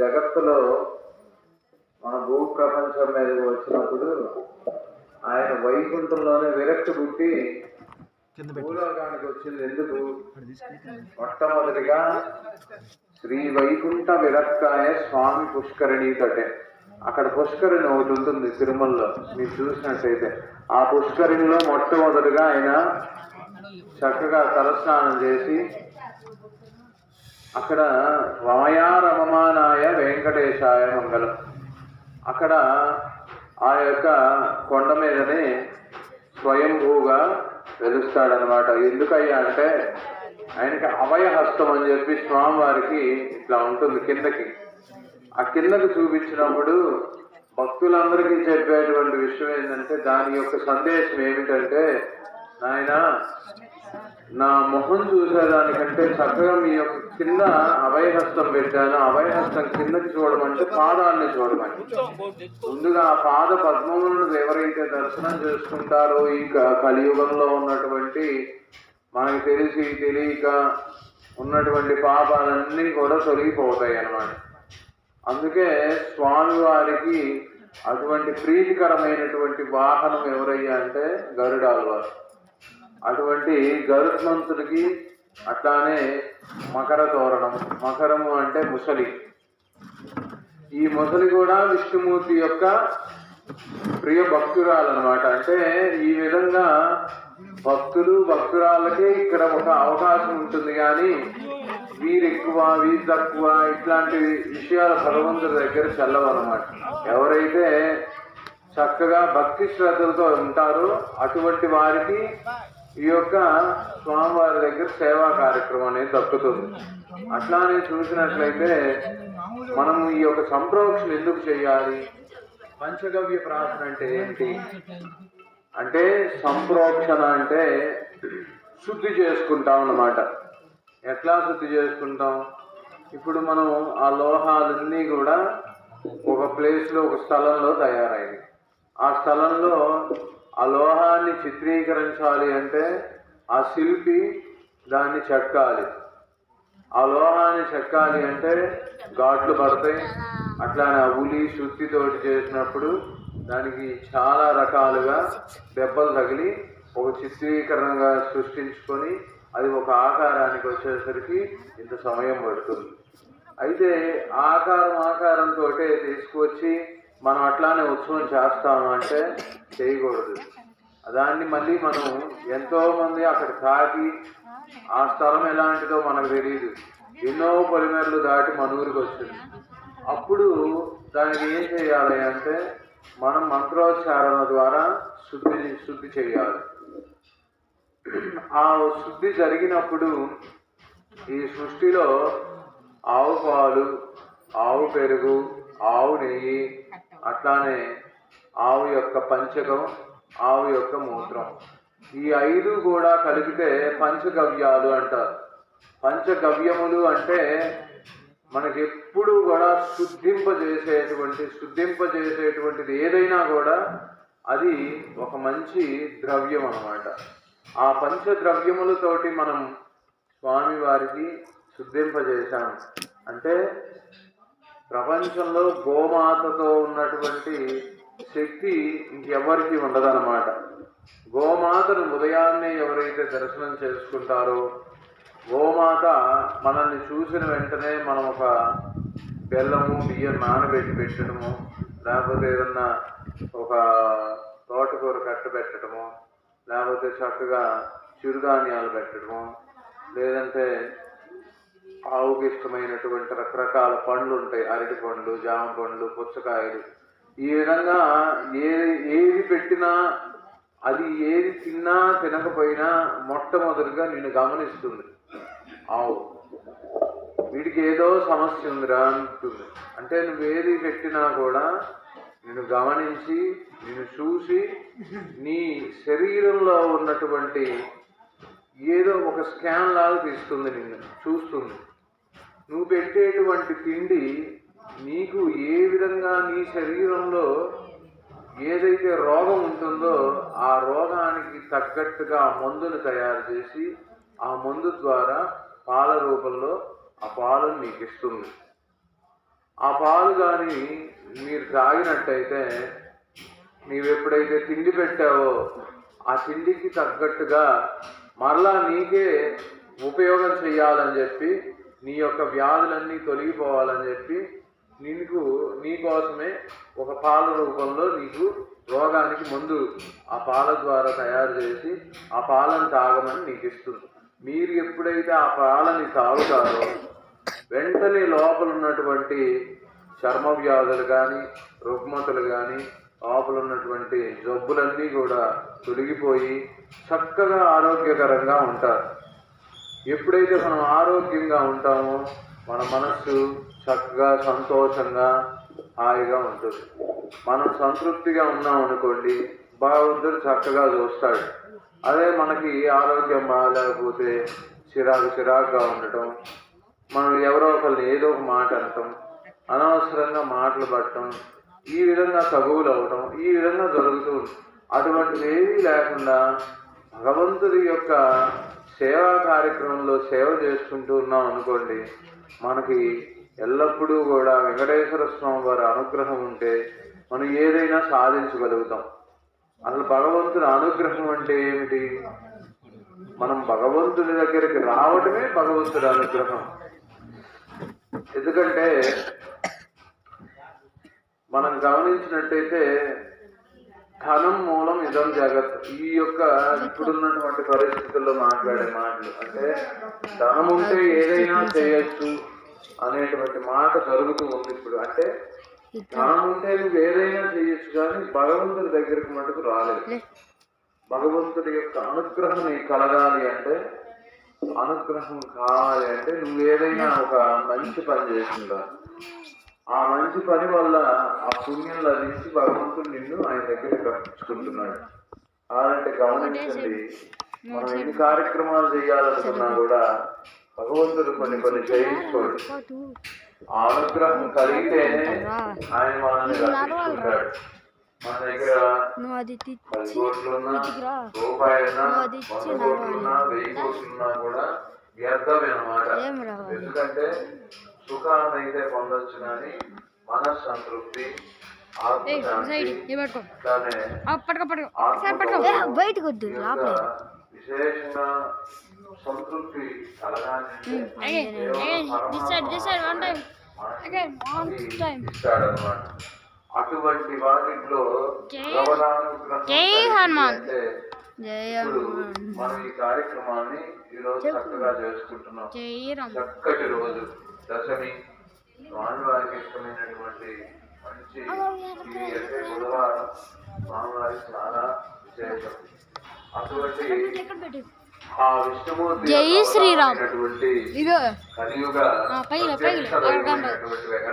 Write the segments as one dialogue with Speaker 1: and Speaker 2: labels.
Speaker 1: జగత్తులో మన భూ ప్రపంచం మీదకి వచ్చినప్పుడు ఆయన వైకుంఠంలోనే విరక్తి పుట్టి భూలోకానికి వచ్చింది ఎందుకు? మొట్టమొదటిగా శ్రీ వైకుంఠ విరక్తాయ స్వామి పుష్కరిణి తటే. అక్కడ పుష్కరిణి ఒకటి ఉంటుంది తిరుమలలో మీరు చూసినట్టయితే. ఆ పుష్కరిణిలో మొట్టమొదటిగా ఆయన చక్కగా తలస్నానం చేసి అక్కడ రమయారమమానాయ వెంకటేశాయ మంగళం. అక్కడ ఆ యొక్క కొండ మీదనే స్వయంభూగా వెలుస్తాడనమాట ఎందుకయ్యా అంటే ఆయనకి అవయహస్తం అని చెప్పి స్వామివారికి ఇట్లా ఉంటుంది కిందకి. ఆ కిందకి చూపించినప్పుడు భక్తులందరికీ చెప్పేటువంటి విషయం ఏంటంటే దాని యొక్క సందేశం ఏమిటంటే నాయన నా మొహం చూసేదానికంటే చక్కగా మీ యొక్క కింద అభయహస్తం పెట్టాను. అభయహస్తం కిందకి చూడమంటే పాదాన్ని చూడమని ముందుగా ఆ పాద పద్మములను ఎవరైతే దర్శనం చేసుకుంటారో ఈ క- కలియుగంలో ఉన్నటువంటి మనకి తెలిసి తెలియక ఉన్నటువంటి పాపాలన్నీ కూడా తొలగిపోతాయి అన్నమాట. అందుకే స్వామి వారికి అటువంటి ప్రీతికరమైనటువంటి వాహనం ఎవరయ్యా అంటే గరుడాల్వారు అటువంటి గరుత్మంతుడికి అట్లానే మకర తోరణం. మకరము అంటే ముసలి. ఈ ముసలి కూడా విష్ణుమూర్తి యొక్క ప్రియ భక్తురాలన్నమాట. అంటే ఈ విధంగా భక్తులు భక్తురాలకే ఇక్కడ ఒక అవకాశం ఉంటుంది. కానీ వీరు ఎక్కువ వీరు తక్కువ ఇట్లాంటి విషయాలు భగవంతుడి దగ్గర చల్లవన్నమాట. ఎవరైతే చక్కగా భక్తి శ్రద్ధలతో ఉంటారో అటువంటి వారికి ఈ యొక్క స్వామివారి దగ్గర సేవా కార్యక్రమం అనేది దక్కుతుంది. అట్లానే చూసినట్లయితే మనం ఈ యొక్క సంప్రోక్షణ ఎందుకు చేయాలి? పంచగవ్య ప్రార్థన అంటే ఏంటి? అంటే సంప్రోక్షణ అంటే శుద్ధి చేసుకుంటాం అన్నమాట. ఎట్లా శుద్ధి చేసుకుంటాం? ఇప్పుడు మనం ఆ లోహాలన్నీ కూడా ఒక ప్లేస్లో ఒక స్థలంలో తయారైంది ఆ స్థలంలో ఆ లోహాన్ని చిత్రీకరించాలి అంటే ఆ శిల్పి దాన్ని చెక్కాలి. ఆ లోహాన్ని చెక్కాలి అంటే ఘాట్లు పడతాయి. అట్లానే ఆ ఉలి శుద్ధితోటి చేసినప్పుడు దానికి చాలా రకాలుగా దెబ్బలు తగిలి ఒక చిత్రీకరణగా సృష్టించుకొని అది ఒక ఆకారానికి వచ్చేసరికి ఇంత సమయం పడుతుంది. అయితే ఆకారం ఆకారంతో తీసుకువచ్చి మనం అట్లానే ఉత్సవం చేస్తాము అంటే చేయకూడదు. దాన్ని మళ్ళీ మనం ఎంతోమంది అక్కడ తాకి ఆ స్థలం ఎలాంటిదో మనకు తెలియదు ఎన్నో పొలిమేరలు దాటి మన ఊరికి వచ్చింది. అప్పుడు దానికి ఏం చేయాలి అంటే మనం మంత్రోచ్చారణ ద్వారా శుద్ధి శుద్ధి చేయాలి. ఆ శుద్ధి జరిగినప్పుడు ఈ సృష్టిలో ఆవు పాలు ఆవు పెరుగు ఆవు నెయ్యి అట్లానే ఆవు యొక్క పంచకం ఆవు యొక్క మూత్రం. ఈ ఐదు కూడా కలిపితే పంచగవ్యాలు అంటారు. పంచగవ్యములు అంటే మనకి ఎప్పుడు కూడా శుద్ధింపజేసేటువంటి శుద్ధింపజేసేటువంటిది ఏదైనా కూడా అది ఒక మంచి ద్రవ్యం అన్నమాట. ఆ పంచ ద్రవ్యములతోటి మనం స్వామివారికి శుద్ధింపజేశాం. అంటే ప్రపంచంలో గోమాతతో ఉన్నటువంటి శక్తి ఇంకెవరికి ఉండదన్నమాట. గోమాతను ఉదయాన్నే ఎవరైతే దర్శనం చేసుకుంటారో గోమాత మనల్ని చూసిన వెంటనే మనం ఒక బెల్లము బియ్యం నానబెట్టి పెట్టడము లేకపోతే ఏదన్నా ఒక తోటకూర కట్ట పెట్టడము లేకపోతే చక్కగా చిరుధాన్యాలు పెట్టడము లేదంటే ఆవుకి ఇష్టమైనటువంటి రకరకాల పండ్లు ఉంటాయి అరటి పండ్లు జామ పండ్లు పుచ్చకాయలు. ఈ విధంగా ఏది ఏది పెట్టినా అది ఏది తిన్నా తినకపోయినా మొట్టమొదటిగా నిన్ను గమనిస్తుంది. ఆవు. వీడికి ఏదో సమస్య ఉందిరా అంటుంది. అంటే నువ్వు ఏది పెట్టినా కూడా నిన్ను గమనించి నిన్ను చూసి నీ శరీరంలో ఉన్నటువంటి ఏదో ఒక స్కాన్ లాగా తీస్తుంది నిన్ను చూస్తుంది. నువ్వు పెట్టేటువంటి తిండి నీకు ఏ విధంగా నీ శరీరంలో ఏదైతే రోగం ఉంటుందో ఆ రోగానికి తగ్గట్టుగా ఆ మందును తయారు చేసి ఆ మందు ద్వారా పాల రూపంలో ఆ పాలను నీకు ఇస్తుంది. ఆ పాలు కానీ మీరు తాగినట్టయితే నీవెప్పుడైతే తిండి పెట్టావో ఆ తిండికి తగ్గట్టుగా మరలా నీకే ఉపయోగం చేయాలని చెప్పి నీ యొక్క వ్యాధులన్నీ తొలగిపోవాలని చెప్పి నీకు నీ కోసమే ఒక పాల రూపంలో నీకు రోగానికి మందు ఆ పాల ద్వారా తయారు చేసి ఆ పాలను తాగమని నీకు ఇస్తుంది మీరు ఎప్పుడైతే ఆ పాలని తాగుతారో వెంటనే లోపల ఉన్నటువంటి చర్మ వ్యాధులు కానీ రుగ్మతలు కానీ లోపల ఉన్నటువంటి జబ్బులన్నీ కూడా తొలగిపోయి చక్కగా ఆరోగ్యకరంగా ఉంటారు. ఎప్పుడైతే మనం ఆరోగ్యంగా ఉంటామో మన మనస్సు చక్కగా సంతోషంగా హాయిగా ఉంటుంది. మనం సంతృప్తిగా ఉన్నాం అనుకోండి భగవంతుడు చక్కగా చూస్తాడు. అదే మనకి ఆరోగ్యం బాగాలేకపోతే చిరాకు చిరాకుగా ఉండటం మనం ఎవరో ఒకరిని ఏదో ఒక మాట అనటం అనవసరంగా మాటలు పడటం ఈ విధంగా తగువులు అవ్వటం ఈ విధంగా జరుగుతూ ఉంటుంది. అటువంటిది ఏమీ లేకుండా భగవంతుడి యొక్క సేవా కార్యక్రమంలో సేవ చేసుకుంటూ ఉన్నాం అనుకోండి మనకి ఎల్లప్పుడూ కూడా వెంకటేశ్వర స్వామి వారి అనుగ్రహం ఉంటే మనం ఏదైనా సాధించగలుగుతాం. అసలు భగవంతుడి అనుగ్రహం అంటే ఏమిటి? మనం భగవంతుడి దగ్గరికి రావటమే భగవంతుడి అనుగ్రహం. ఎందుకంటే మనం గమనించినట్టయితే ధనం మూలం ఇదం జగత్. ఈ యొక్క ఇప్పుడున్నటువంటి పరిస్థితుల్లో మాట్లాడే మాటలు. అంటే ధనం ఉంటే ఏదైనా చేయొచ్చు అనేటువంటి మాట జరుగుతూ ఉంది ఇప్పుడు. అంటే ధనం ఉంటే నువ్వు ఏదైనా చేయొచ్చు కానీ భగవంతుడి దగ్గరికి మటుకు రాలేదు. భగవంతుడి యొక్క అనుగ్రహం నీకు కలగాలి అంటే అనుగ్రహం కావాలి అంటే నువ్వు ఏదైనా ఒక మంచి పని చేసిందా ఆ మంచి పని వల్ల ఆ పుణ్యం లభించి భగవంతుడు నిన్ను ఆయన దగ్గర రప్పించుకుంటున్నాడు. అలాంటి గమనించండి మనం ఎన్ని కార్యక్రమాలు చేయాలనుకున్నా కూడా భగవంతుడు కొన్ని కొన్ని చేయించుకోడు. ఆ అనుగ్రహం కలిగితేనే ఆయన మనల్ని రక్షించుకుంటాడు మన దగ్గర పది కోట్లున్నా. రూపాయలున్నా వంద కోట్లున్నా వెయ్యి కోట్లున్నా కూడా వ్యర్థమే అన్నమాట.
Speaker 2: రావాలి?
Speaker 1: ఎందుకంటే సుఖాన్ని అయితే పొందొచ్చు కానీ మనస్సంతృప్తి విశేషంగా సంతృప్తి. ఇస్తాడనమాట అటువంటి వాటిలో
Speaker 2: జై
Speaker 1: రవణానుగ్రహం
Speaker 2: జై హనుమాన్.
Speaker 1: మనం ఈ కార్యక్రమాన్ని ఈ రోజు చక్కగా చేసుకుంటున్నాం. చక్కటి రోజు. దశమి స్వామివారికి ఇష్టమైనటువంటి మంచి ఇది అంటే బుధవారం స్వామివారికి చాలా విశేషం అటువంటి ఆ విష్ణుమూర్తి
Speaker 2: జై శ్రీరామ్.
Speaker 1: కలియుగ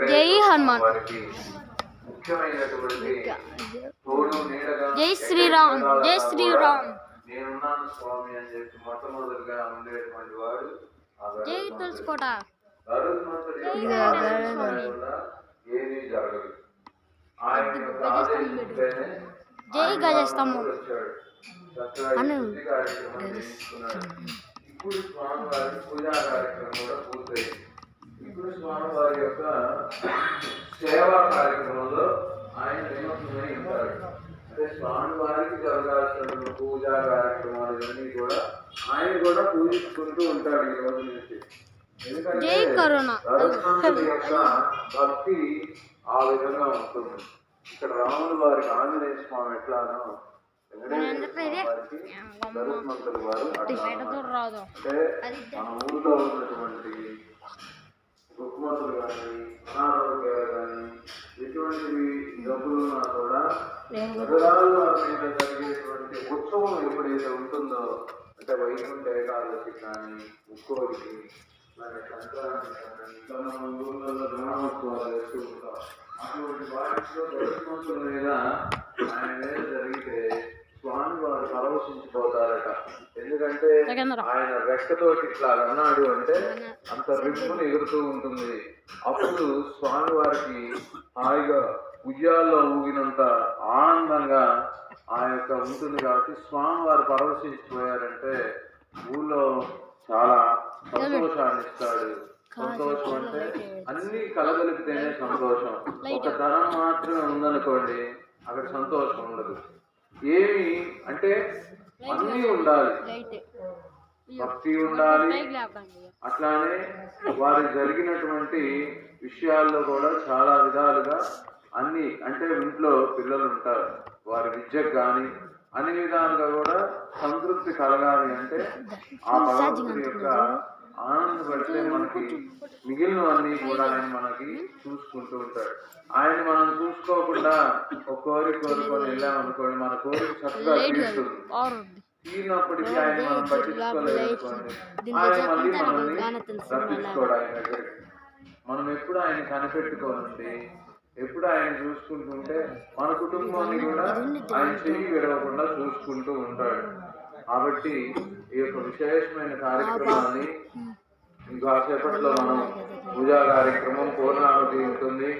Speaker 2: జై హనుమాన్.
Speaker 1: వారికి ముఖ్యమైనటువంటి తోడు నీడగా
Speaker 2: జై శ్రీరామ్, జై శ్రీరామ్.
Speaker 1: నేనున్నాను స్వామి అని చెప్పి మొట్టమొదటిగా ఉండేటువంటి వాడు
Speaker 2: జై. తులసికోట
Speaker 1: ఆదేశిస్తేనే
Speaker 2: జై గజస్తంభం. అను.
Speaker 1: ఇప్పుడు స్వామివారి పూజా కార్యక్రమం కూడా పూర్తయింది. ఇప్పుడు స్వామివారి యొక్క సేవా కార్యక్రమంలో ఆయన నిమగ్నమై ఉంటారు. అంటే స్వామివారికి జరగాల్సిన పూజా కార్యక్రమాలు ఇవన్నీ కూడా ఆయన కూడా పూజించుకుంటూ ఉంటాడు ఈ రోజు నుంచి.
Speaker 2: జై
Speaker 1: యొక్క భక్తి ఆ విధంగా ఉంటుంది. ఇక్కడ రాముల వారికి ఆంజనేయ స్వామి ఎట్లానో వారు అంటే మన ఊళ్ళో ఉన్నటువంటి రుగ్మతులు కానీ అనారోగ్యాలు కానీ ఎటువంటివి ఉన్నా కూడా మీద జరిగేటువంటి ఉత్సవం ఎప్పుడైతే ఉంటుందో అంటే వైకుంఠ ఏకాదశి కానీ ముక్కోడికి మరి సంక్రాంతి కానీ ఇట్లా ఊళ్ళలో గ్రామోత్సవాలు వేస్తూ అటువంటి వాటిలో గరుత్మంతుల మీద ఆయన మీద జరిగితే స్వామి వారు పరవశించిపోతారట ఎందుకంటే ఆయన రెక్కతోటి ఇట్లా అన్నాడు అంటే అంత రిప్పులు ఎగురుతూ ఉంటుంది. అప్పుడు స్వామి వారికి హాయిగా ఉయ్యాల్లో ఊగినంత ఆనందంగా ఆ యొక్క ఉంటుంది కాబట్టి స్వామి వారు పరవశించిపోయారంటే ఊళ్ళో చాలా సంతోషాన్ని ఇస్తాడు సంతోషం అంటే అన్ని కలగలిపితేనే సంతోషం. ఒక తరం మాత్రమే ఉందనుకోండి అక్కడ సంతోషం ఉండదు. ఏమి అంటే అన్నీ ఉండాలి. భక్తి ఉండాలి. అట్లానే వారికి జరిగినటువంటి విషయాల్లో కూడా చాలా విధాలుగా అన్ని అంటే ఇంట్లో పిల్లలు ఉంటారు. వారి విద్యకు కానీ అన్ని విధాలుగా కూడా సంతృప్తి కలగాలి అంటే ఆ భగవంతుడి యొక్క ఆనందపడితే మనకి మిగిలినవన్నీ కూడా ఆయన మనకి చూసుకుంటూ ఉంటాడు. ఆయన మనం చూసుకోకుండా ఒక కోరిక కోరుకొని వెళ్ళామనుకోండి మన కోరిక చక్కగా తీరుతుంది. తీరినప్పటికీ ఆయన మనం పట్టించుకోలేదు ఆయన మళ్ళీ మనల్ని దగ్గరికి. మనం ఎప్పుడు ఆయన కనిపెట్టుకోనండి ఎప్పుడు ఆయన చూసుకుంటుంటే మన కుటుంబాన్ని కూడా ఆయన తిరిగి విడవకుండా చూసుకుంటూ ఉంటాడు. కాబట్టి ఈ యొక్క విశేషమైన కార్యక్రమాన్ని ఇంకాసేపట్లో మనం పూజా కార్యక్రమం పూర్ణావతి ఉంటుంది.